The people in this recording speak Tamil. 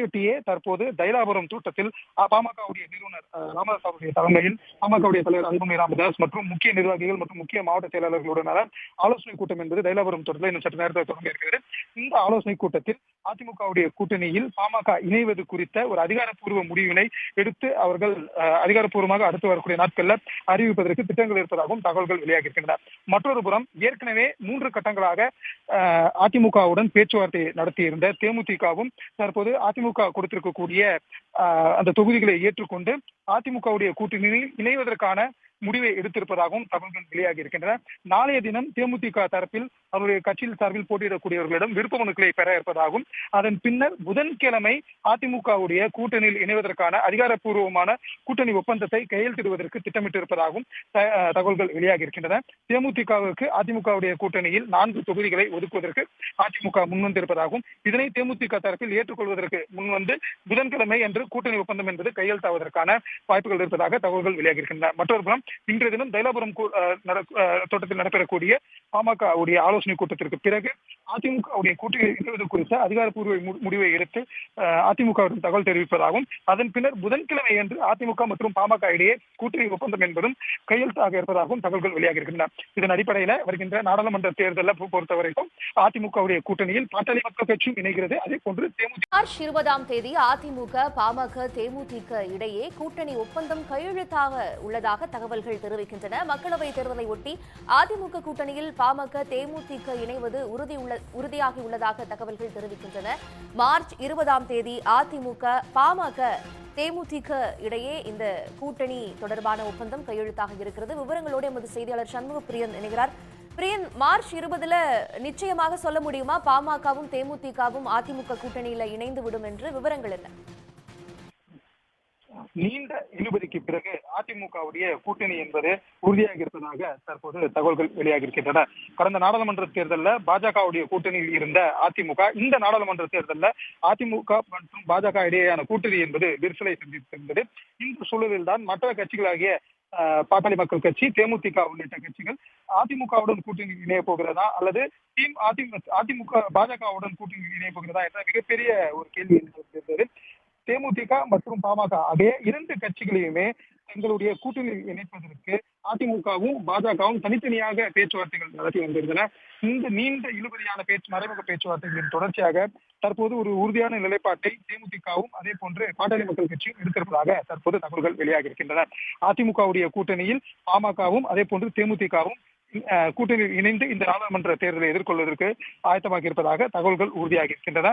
இதையொட்டியே தற்போது தைலாபுரம் தூட்டத்தில் பாமகவுடைய நிறுவனர் ராமதாஸ் அவருடைய தலைமையில் பாமகவுடைய தலைவர் அன்புமணி ராமதாஸ் மற்றும் முக்கிய நிர்வாகிகள் மற்றும் முக்கிய மாவட்ட செயலாளர்களுடனான ஆலோசனை கூட்டம் என்பது தைலாபுரம் தோட்டத்தில் இன்னும் சற்று நேரத்தில் தொடங்க இருக்கிறது. இந்த ஆலோசனை கூட்டத்தில் அதிமுகவுடைய கூட்டணியில் பாமக இணைவது குறித்த ஒரு அதிகாரப்பூர்வ முடிவினை எடுத்து அவர்கள் அதிகாரப்பூர்வமாக அடுத்து வரக்கூடிய நாட்கள்ல அறிவிப்பதற்கு திட்டங்கள் இருப்பதாகவும் தகவல்கள் வெளியாகி இருக்கின்றன மற்றொரு புறம் ஏற்கனவே மூன்று கட்டங்களாக அதிமுகவுடன் பேச்சுவார்த்தை நடத்தியிருந்த தேமுதிகவும் தற்போது அதிமுக கொடுத்திருக்கக்கூடிய அந்த தொகுதிகளை ஏற்றுக்கொண்டு அதிமுகவுடைய கூட்டணியில் இணைவதற்கான முடிவை எடுத்திருப்பதாகவும் தகவல்கள் வெளியாகி இருக்கின்றன நாளைய தினம் தேமுதிக தரப்பில் அவருடைய கட்சியில் சார்பில் போட்டியிடக்கூடியவர்களிடம் விருப்ப மனுக்களை பெற இருப்பதாகவும் அதன் பின்னர் புதன்கிழமை அதிமுகவுடைய கூட்டணியில் இணைவதற்கான அதிகாரப்பூர்வமான கூட்டணி ஒப்பந்தத்தை கையெழுத்திடுவதற்கு திட்டமிட்டிருப்பதாகவும் தகவல்கள் வெளியாகி இருக்கின்றன தேமுதிகவுக்கு அதிமுகவுடைய கூட்டணியில் நான்கு தொகுதிகளை ஒதுக்குவதற்கு அதிமுக முன்வந்திருப்பதாகவும் இதனை தேமுதிக தரப்பில் ஏற்றுக்கொள்வதற்கு முன்வந்து புதன்கிழமை என்று கூட்டணி ஒப்பந்தம் என்பது கையெழுத்தாவதற்கான வாய்ப்புகள் இருப்பதாக தகவல்கள் வெளியாகி இருக்கின்றன மற்றொரு புறம் இன்றைய தினம் தைலாபுரம் தோட்டத்தில் நடைபெறக்கூடிய பாமக ஆலோசனை கூட்டத்திற்கு பிறகு அதிமுக கூட்டணி குறித்த குறித்த அதிகாரப்பூர்வ முடிவை எடுத்து அதிமுகவிடம் தகவல் தெரிவிப்பதாகவும் அதன் பின்னர் புதன்கிழமை அன்று அதிமுக மற்றும் பாமக இடையே கூட்டணி ஒப்பந்தம் என்பதும் கையெழுத்தாக இருப்பதாகவும் தகவல்கள் வெளியாகி இருக்கின்றன இதன் அடிப்படையில் வருகின்ற நாடாளுமன்ற தேர்தலை பொறுத்தவரைக்கும் அதிமுகவுடைய கூட்டணியில் பாட்டாளி மக்கள் கட்சியும் இணைகிறது. அதே போன்று தேமுதிக மார்ச் இருபதாம் தேதி அதிமுக பாமக தேமுதிக இடையே கூட்டணி ஒப்பந்தம் கையெழுத்தாக உள்ளதாக தகவல்கள் தெரிவிக்கின்றன. மக்களவைத் தேர்தலை ஒட்டி அதிமுக கூட்டணியில் பாமக தேமுதிக இணைவது உறுதியுள்ள உறுதியாகி உள்ளதாக தகவல்கள் தெரிவிக்கின்றன. மார்ச் இருபதாம் தேதி அதிமுக பாமக தேமுதிக இடையே இந்த கூட்டணி தொடர்பான ஒப்பந்தம் கையெழுத்தாக இருக்கிறது. விவரங்களோடு எமது செய்தியாளர் சண்முக பிரியன் இணைகிறார். பிரியன் மார்ச் இருபதுல நிச்சயமாக சொல்ல முடியுமா? பாமகவும் தேமுதிகவும் அதிமுக கூட்டணியில இணைந்து விடும் என்று விவரங்கள் என்ன? நீண்ட இழுபறிக்கு பிறகு அதிமுகவுடைய கூட்டணி என்பது உறுதியாக இருப்பதாக தற்போது தகவல்கள் வெளியாகி இருக்கின்றன கடந்த நாடாளுமன்ற தேர்தலில் பாஜகவுடைய கூட்டணியில் இருந்த அதிமுக இந்த நாடாளுமன்ற தேர்தலில் அதிமுக மற்றும் பாஜக இடையேயான கூட்டணி என்பது விரிசலை சந்தித்திருந்தது இந்த சூழலில் தான் மற்ற கட்சிகளாகிய பாட்டாளி மக்கள் கட்சி தேமுதிக உள்ளிட்ட கட்சிகள் அதிமுகவுடன் கூட்டணி இணைய போகிறதா அல்லது டீம் அதிமுக அதிமுக பாஜகவுடன் கூட்டணி இணைய போகிறதா என்ற மிகப்பெரிய ஒரு கேள்வி இருந்தது தேமுதிக மற்றும் பாமக ஆகிய இரண்டு கட்சிகளையுமே தங்களுடைய கூட்டணி இணைப்பதற்கு அதிமுகவும் பாஜகவும் தனித்தனியாக பேச்சுவார்த்தைகள் நடத்தி வந்திருந்தன. இந்த நீண்ட இழுபறியான பேச்சு மறைமுக பேச்சுவார்த்தைகளின் தொடர்ச்சியாக தற்போது ஒரு உறுதியான நிலைப்பாட்டை தேமுதிகவும் அதே போன்று பாட்டாளி மக்கள் கட்சியும் எடுத்திருப்பதாக தற்போது தகவல்கள் வெளியாகி இருக்கின்றன அதிமுகவுடைய கூட்டணியில் பாமகவும் அதே போன்று தேமுதிகவும் கூட்டணியில் இணைந்து இந்த நாடாளுமன்ற தேர்தலை எதிர்கொள்வதற்கு ஆயத்தமாக இருப்பதாக தகவல்கள் உறுதியாகி இருக்கின்றன